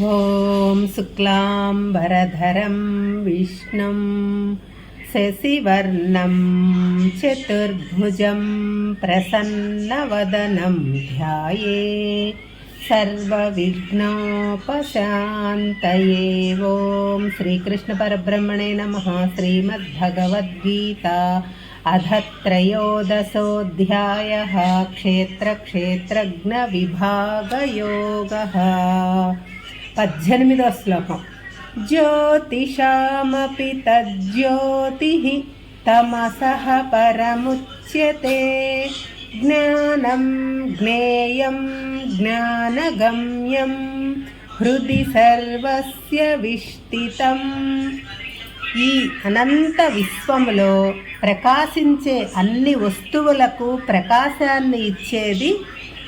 ॐ शुक्लाम्बरधरं विष्णुं शशिवर्णं चतुर्भुजं प्रसन्नवदनं ध्याये सर्वविघ्नोपशान्तये ॐ श्रीकृष्णपरब्रह्मणे नमः श्रीमद्भगवद्गीता अध त्रयोदशोऽध्यायः क्षेत्रक्षेत्रज्ञविभागयोगः పద్దెనిమిదో శ్లోకం. జ్యోతిషామపి తజ్జ్యోతిః తమసహ పరముచ్యతే. జ్ఞానం జ్ఞేయం జ్ఞానగమ్యం హృది సర్వస్య విష్టితం. ఈ అనంత విశ్వములో ప్రకాశించే అన్ని వస్తువులకు ప్రకాశాన్ని ఇచ్చేది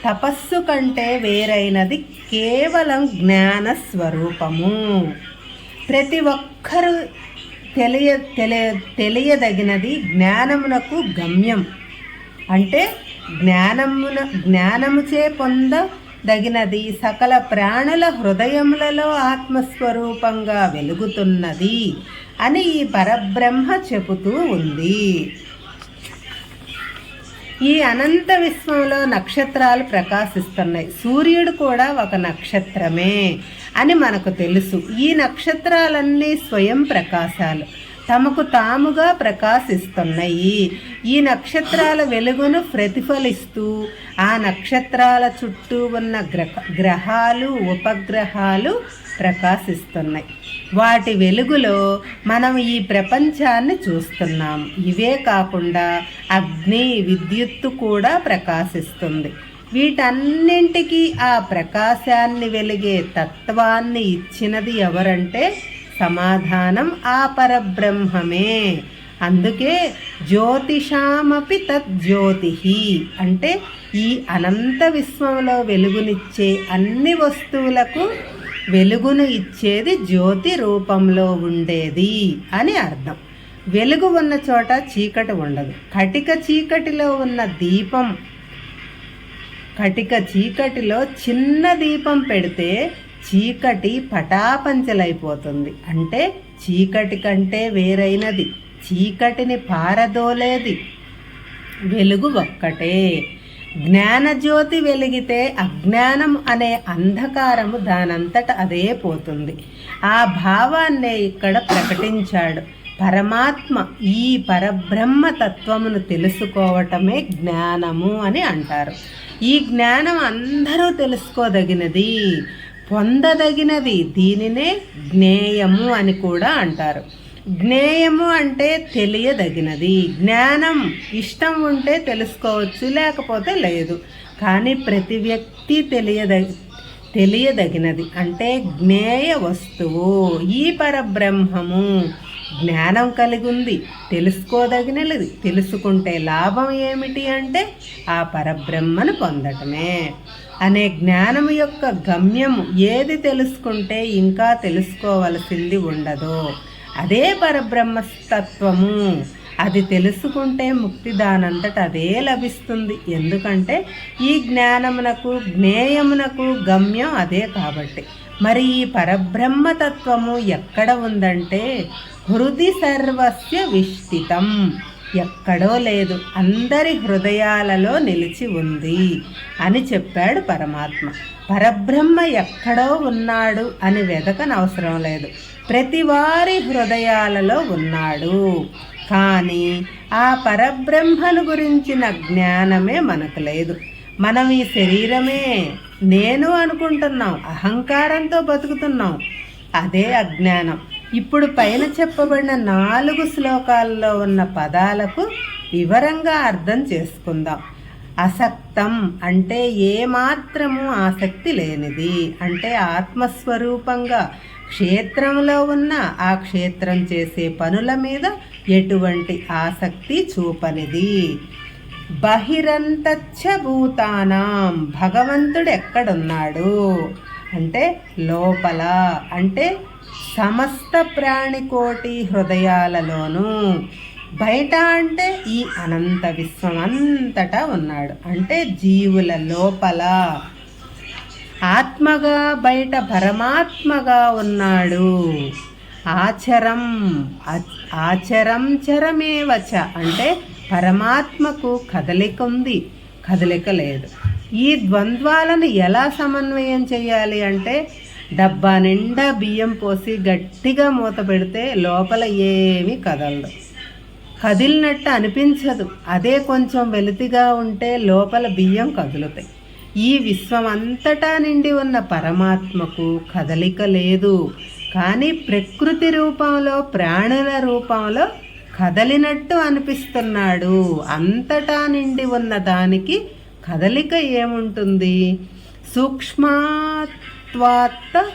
తపస్సు కంటే వేరైనది కేవలం జ్ఞాన స్వరూపము ప్రతి ఒక్కరూ తెలియ తెలియ తెలియదగినది జ్ఞానమునకు గమ్యం. అంటే జ్ఞానమున జ్ఞానముచే పొందదగినది సకల ప్రాణుల హృదయములలో ఆత్మస్వరూపంగా వెలుగుతున్నది అని ఈ పరబ్రహ్మ చెబుతూ ఉంది. ఈ అనంత విశ్వంలో నక్షత్రాలు ప్రకాశిస్తున్నాయి. సూర్యుడు కూడా ఒక నక్షత్రమే అని మనకు తెలుసు. ఈ నక్షత్రాలన్నీ స్వయం ప్రకాశాలు. తమకు తాముగా ప్రకాశిస్తున్నాయి. ఈ నక్షత్రాల వెలుగును ప్రతిఫలిస్తూ ఆ నక్షత్రాల చుట్టూ ఉన్న గ్రహ గ్రహాలు ఉపగ్రహాలు ప్రకాశిస్తున్నాయి. వాటి వెలుగులో మనం ఈ ప్రపంచాన్ని చూస్తున్నాం. ఇవే కాకుండా అగ్ని విద్యుత్తు కూడా ప్రకాశిస్తుంది. వీటన్నింటికీ ఆ ప్రకాశాన్ని వెలిగే తత్వాన్ని ఇచ్చినది ఎవరంటే సమాధానం ఆ పరబ్రహ్మమే. అందుకే జ్యోతిషామపి తద్జ్యోతి అంటే ఈ అనంత విశ్వంలో వెలుగునిచ్చే అన్ని వస్తువులకు వెలుగును ఇచ్చేది జ్యోతి రూపంలో ఉండేది అని అర్థం. వెలుగు ఉన్న చోట చీకటి ఉండదు. కటిక చీకటిలో ఉన్న దీపం కటిక చీకటిలో చిన్న దీపం పెడితే చీకటి పటాపంచలైపోతుంది. అంటే చీకటి కంటే వేరైనది చీకటిని పారదోలేది. వెలుగు ఒక్కటే. జ్ఞానజ్యోతి వెలిగితే అజ్ఞానం అనే అంధకారము దానంతట అదే పోతుంది. ఆ భావాన్నే ఇక్కడ ప్రకటించాడు. పరమాత్మ ఈ పరబ్రహ్మ తత్వమును తెలుసుకోవటమే జ్ఞానము అని అంటారు. ఈ జ్ఞానం అందరూ తెలుసుకోదగినది. పొందదగినది దీనినే జ్ఞేయము అని కూడా అంటారు. జ్ఞేయము అంటే తెలియదగినది. జ్ఞానం ఇష్టం ఉంటే తెలుసుకోవచ్చు లేకపోతే లేదు. కానీ ప్రతి వ్యక్తి తెలియద తెలియదగినది. అంటే జ్ఞేయ వస్తువు ఈ పరబ్రహ్మము జ్ఞానం కలిగి ఉంది తెలుసుకోదగినది తెలుసుకుంటే లాభం ఏమిటి అంటే ఆ పరబ్రహ్మను పొందటమే. అనే జ్ఞానం యొక్క గమ్యము ఏది తెలుసుకుంటే ఇంకా తెలుసుకోవలసింది ఉండదో. అదే పరబ్రహ్మతత్వము అది తెలుసుకుంటే ముక్తి దానంతట అదే లభిస్తుంది. ఎందుకంటే ఈ జ్ఞానమునకు జ్ఞేయమునకు గమ్యం అదే కాబట్టి. మరి ఈ పరబ్రహ్మతత్వము ఎక్కడ ఉందంటే హృది సర్వస్య విష్టితం. ఎక్కడో లేదు అందరి హృదయాలలో నిలిచి ఉంది అని చెప్పాడు పరమాత్మ. పరబ్రహ్మ ఎక్కడో ఉన్నాడు అని వెదకనవసరం లేదు. ప్రతి వారి హృదయాలలో ఉన్నాడు. కానీ ఆ పరబ్రహ్మను గురించిన జ్ఞానమే మనకు లేదు. మనం ఈ శరీరమే నేను అనుకుంటున్నాం అహంకారంతో బతుకుతున్నాం. అదే అజ్ఞానం. ఇప్పుడు పైన చెప్పబడిన నాలుగు శ్లోకాల్లో ఉన్న పదాలకు వివరంగా అర్థం చేసుకుందాం. అసక్తం అంటే ఏమాత్రము ఆసక్తి లేనిది. అంటే ఆత్మస్వరూపంగా క్షేత్రంలో ఉన్న ఆ క్షేత్రం చేసే పనుల మీద ఎటువంటి ఆసక్తి చూపనిది. బహిరంతచ్చ భూతానాం. భగవంతుడు ఎక్కడున్నాడు అంటే లోపల. అంటే సమస్త ప్రాణికోటి హృదయాలలోనూ బయట అంటే ఈ అనంత విశ్వం అంతటా ఉన్నాడు. అంటే జీవుల లోపల ఆత్మగా బయట పరమాత్మగా ఉన్నాడు. ఆచరం ఆచరం చరమేవచ అంటే పరమాత్మకు కదలిక ఉంది కదలిక లేదు. ఈ ద్వంద్వాలను ఎలా సమన్వయం చేయాలి అంటే డబ్బా నిండా బియ్యం పోసి గట్టిగా మూత పెడితే లోపల ఏమీ కదలదు. కదిలినట్టు అనిపించదు. అదే కొంచెం వెలితిగా ఉంటే లోపల బియ్యం కదులుతాయి. ఈ విశ్వం అంతటా నిండి ఉన్న పరమాత్మకు కదలిక లేదు. కానీ ప్రకృతి రూపంలో ప్రాణుల రూపంలో కదలినట్టు అనిపిస్తున్నాడు. అంతటా నిండి ఉన్న దానికి కదలిక ఏముంటుంది? సూక్ష్మాత్వాత్త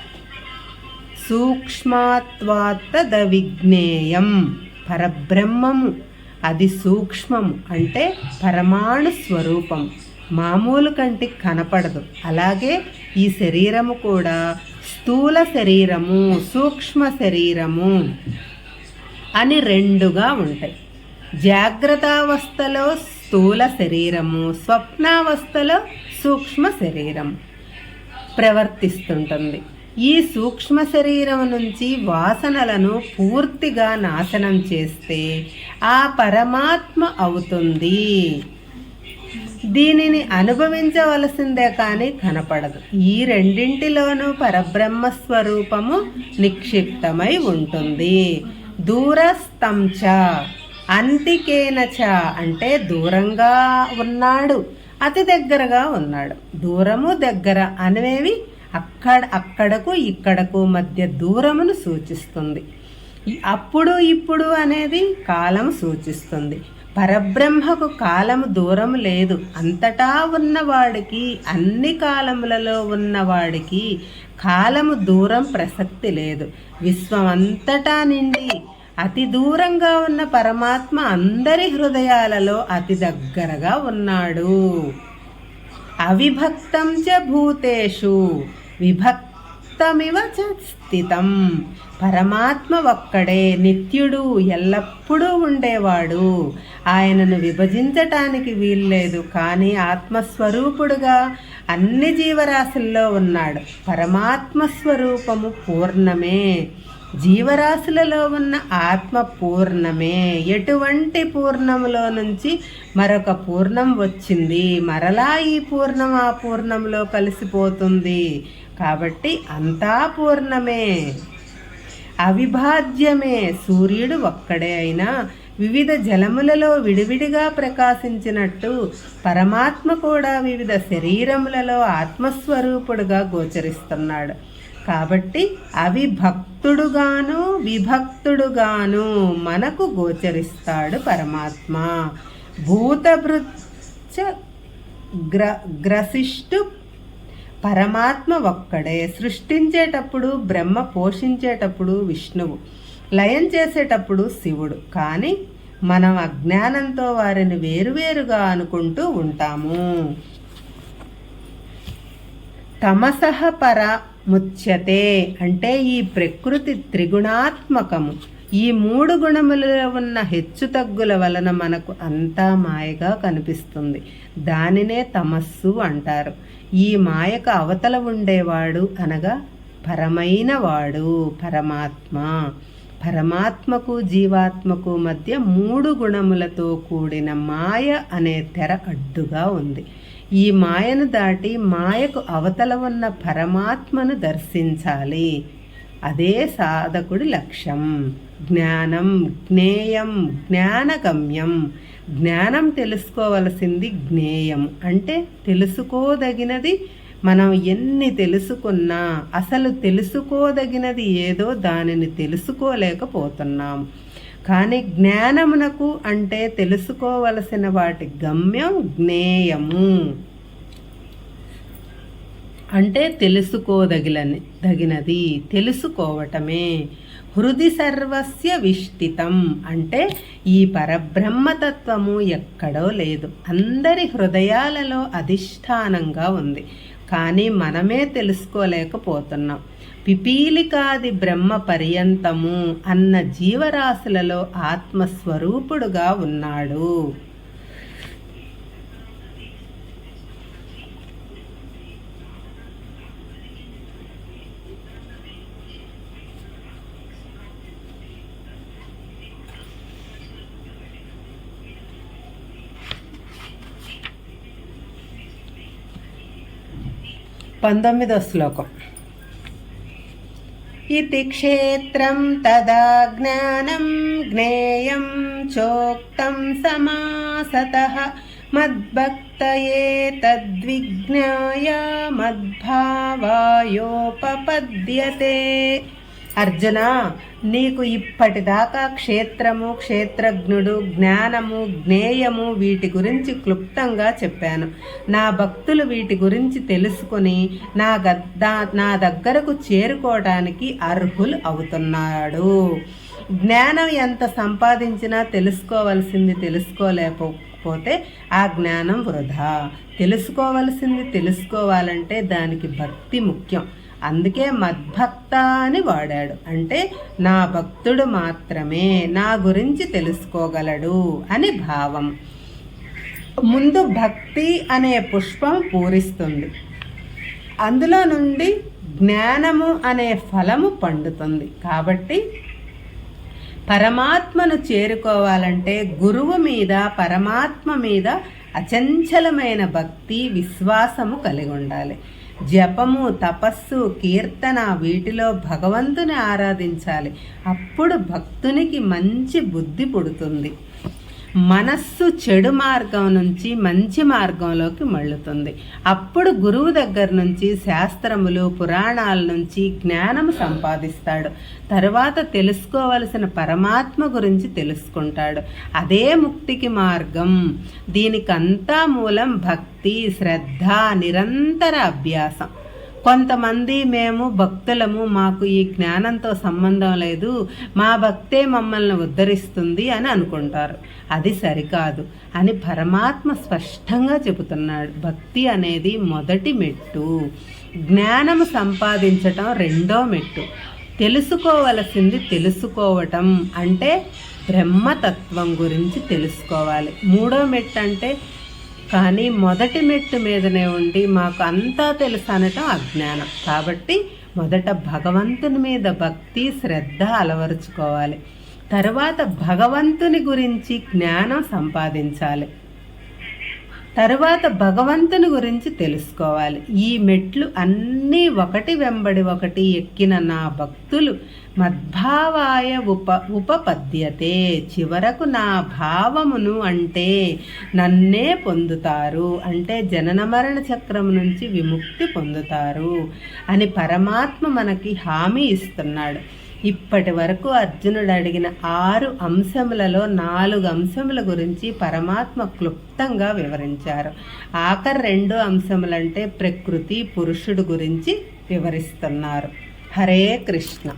సూక్ష్మాత్వాత్తద విజ్ఞేయం పరబ్రహ్మము అది సూక్ష్మము అంటే పరమాణు స్వరూపం. మామూలు కంటికి కనపడదు. అలాగే ఈ శరీరము కూడా స్థూల శరీరము సూక్ష్మ శరీరము అని రెండుగా ఉంటాయి. జాగ్రత్తావస్థలో స్థూల శరీరము స్వప్నావస్థలో సూక్ష్మ శరీరం. ప్రవర్తిస్తుంటుంది. ఈ సూక్ష్మ శరీరం నుంచి వాసనలను పూర్తిగా నాశనం చేస్తే ఆ పరమాత్మ అవుతుంది. దీనిని అనుభవించవలసిందే కానీ కనపడదు. ఈ రెండింటిలోనూ పరబ్రహ్మ స్వరూపము నిక్షిప్తమై ఉంటుంది. దూరస్తంచ అంతికేనచ అంటే దూరంగా ఉన్నాడు. అతి దగ్గరగా ఉన్నాడు. దూరము దగ్గర అనేవి అక్కడ అక్కడకు ఇక్కడకు మధ్య దూరమును సూచిస్తుంది. అప్పుడు ఇప్పుడు అనేది కాలం సూచిస్తుంది. పరబ్రహ్మకు కాలము దూరం లేదు. అంతటా ఉన్నవాడికి అన్ని కాలములలో ఉన్నవాడికి కాలము దూరం ప్రసక్తి లేదు. విశ్వం అంతటా నిండి అతి దూరంగా ఉన్న పరమాత్మ అందరి హృదయాలలో అతి దగ్గరగా ఉన్నాడు. అవిభక్తం చ భూతేషు విభక్తమివ చ స్థితం. పరమాత్మ ఒక్కడే నిత్యుడు ఎల్లప్పుడూ ఉండేవాడు. ఆయనను విభజించటానికి వీల్లేదు కానీ ఆత్మస్వరూపుడుగా అన్ని జీవరాశుల్లో ఉన్నాడు. పరమాత్మ స్వరూపము పూర్ణమే. జీవరాశులలో ఉన్న ఆత్మ పూర్ణమే. ఎటువంటి పూర్ణములో నుంచి మరొక పూర్ణం వచ్చింది? మరలా ఈ పూర్ణం ఆ పూర్ణంలో కలిసిపోతుంది. కాబట్టి అంతా పూర్ణమే. అవిభాజ్యమే. సూర్యుడు ఒక్కడే అయినా వివిధ జలములలో విడివిడిగా ప్రకాశించినట్టు పరమాత్మ కూడా వివిధ శరీరములలో ఆత్మస్వరూపుడుగా గోచరిస్తున్నాడు. కాబట్టి అవిభక్తుడుగాను విభక్తుడుగాను మనకు గోచరిస్తాడు పరమాత్మ. భూతభృచ్చ గ్ర గ్రసిష్టు పరమాత్మ ఒక్కడే. సృష్టించేటప్పుడు బ్రహ్మ పోషించేటప్పుడు విష్ణువు లయం చేసేటప్పుడు శివుడు. కానీ మనం అజ్ఞానంతో వారిని వేరువేరుగా అనుకుంటూ ఉంటాము. తమసహ పర ముచ్యతే అంటే ఈ ప్రకృతి త్రిగుణాత్మకము. ఈ మూడు గుణములలో ఉన్న హెచ్చుతగ్గుల వలన మనకు అంతా మాయగా కనిపిస్తుంది. దానినే తమస్సు అంటారు. ఈ మాయకు అవతల ఉండేవాడు అనగా పరమైన వాడు పరమాత్మ. పరమాత్మకు జీవాత్మకు మధ్య మూడు గుణములతో కూడిన మాయ అనే తెర అడ్డుగా ఉంది. ఈ మాయను దాటి మాయకు అవతల ఉన్న పరమాత్మను దర్శించాలి. అదే సాధకుడి లక్ష్యం. జ్ఞానం జ్ఞేయం జ్ఞానగమ్యం. జ్ఞానం తెలుసుకోవలసింది జ్ఞేయం. అంటే తెలుసుకోదగినది మనం ఎన్ని తెలుసుకున్నా అసలు తెలుసుకోదగినది ఏదో దానిని తెలుసుకోలేకపోతున్నాం. కానీ జ్ఞానమునకు అంటే తెలుసుకోవలసిన వాటి గమ్యం జ్ఞేయము. అంటే తెలుసుకోదగిలని దగినది తెలుసుకోవటమే. హృది సర్వస్య విష్టితం. అంటే ఈ పరబ్రహ్మతత్వము ఎక్కడో లేదు. అందరి హృదయాలలో అధిష్టానంగా ఉంది. కానీ మనమే తెలుసుకోలేకపోతున్నాం. పిపీలికాది బ్రహ్మ పర్యంతము అన్న జీవరాశులలో ఆత్మస్వరూపుడుగా ఉన్నాడు. పంతొమ్మిదో శ్లోకం. इति क्षेत्रं तदा ज्ञानं ज्ञेयं चोक्तं समासतः मद्भक्तये तद्विज्ञाय मद्भावायोपपद्यते అర్జున నీకు ఇప్పటిదాకా క్షేత్రము క్షేత్రజ్ఞుడు జ్ఞానము జ్ఞేయము వీటి గురించి క్లుప్తంగా చెప్పాను. నా భక్తులు వీటి గురించి తెలుసుకుని నా గద్దా నా దగ్గరకు చేరుకోవడానికి అర్హులు అవుతున్నాడు. జ్ఞానం ఎంత సంపాదించినా తెలుసుకోవలసింది తెలుసుకోలేకపోతే ఆ జ్ఞానం వృధా. తెలుసుకోవలసింది తెలుసుకోవాలంటే దానికి భక్తి ముఖ్యం. అందుకే మద్భక్త అని వాడాడు. అంటే నా భక్తుడు మాత్రమే నా గురించి తెలుసుకోగలడు అని భావం. ముందు భక్తి అనే పుష్పం పూరిస్తుంది. అందులో నుండి జ్ఞానము అనే ఫలము పండుతుంది. కాబట్టి పరమాత్మను చేరుకోవాలంటే గురువు మీద పరమాత్మ మీద అచంచలమైన భక్తి విశ్వాసము కలిగి ఉండాలి. జపము తపస్సు కీర్తన వీటిలో భగవంతుని ఆరాధించాలి. అప్పుడు భక్తునికి మంచి బుద్ధి పుడుతుంది. మనస్సు చెడు మార్గం నుంచి మంచి మార్గంలోకి మళ్ళుతుంది. అప్పుడు గురువు దగ్గర నుంచి శాస్త్రములు పురాణాల నుంచి జ్ఞానం సంపాదిస్తాడు. తర్వాత తెలుసుకోవలసిన పరమాత్మ గురించి తెలుసుకుంటాడు. అదే ముక్తికి మార్గం. దీనికంతా మూలం భక్తి శ్రద్ధ నిరంతర అభ్యాసం. కొంతమంది మేము భక్తులము మాకు ఈ జ్ఞానంతో సంబంధం లేదు మా భక్తే మమ్మల్ని ఉద్ధరిస్తుంది అని అనుకుంటారు. అది సరికాదు అని పరమాత్మ స్పష్టంగా చెబుతున్నాడు. భక్తి అనేది మొదటి మెట్టు. జ్ఞానము సంపాదించటం రెండో మెట్టు. తెలుసుకోవలసింది తెలుసుకోవటం అంటే బ్రహ్మతత్వం గురించి తెలుసుకోవాలి. మూడో మెట్టు అంటే కానీ మొదటి మెట్టు మీదనే ఉండి మాకు అంతా తెలుసు అనటం అజ్ఞానం కాబట్టి మొదట భగవంతుని మీద భక్తి శ్రద్ధ అలవరుచుకోవాలి. తర్వాత భగవంతుని గురించి జ్ఞానం సంపాదించాలి. తర్వాత భగవంతుని గురించి తెలుసుకోవాలి. ఈ మెట్లు అన్నీ ఒకటి వెంబడి ఒకటి ఎక్కిన నా భక్తులు మద్భావాయ ఉప ఉపపద్యతే. చివరకు నా భావమును అంటే నన్నే పొందుతారు. అంటే జనన మరణ చక్రం నుంచి విముక్తి పొందుతారు అని పరమాత్మ మనకి హామీ ఇస్తున్నాడు. ఇప్పటి వరకు అర్జునుడు అడిగిన ఆరు అంశములలో నాలుగు అంశముల గురించి పరమాత్మ క్లుప్తంగా వివరించారు. ఆఖరి రెండు అంశములంటే ప్రకృతి పురుషుడు గురించి వివరిస్తున్నారు. హరే కృష్ణ.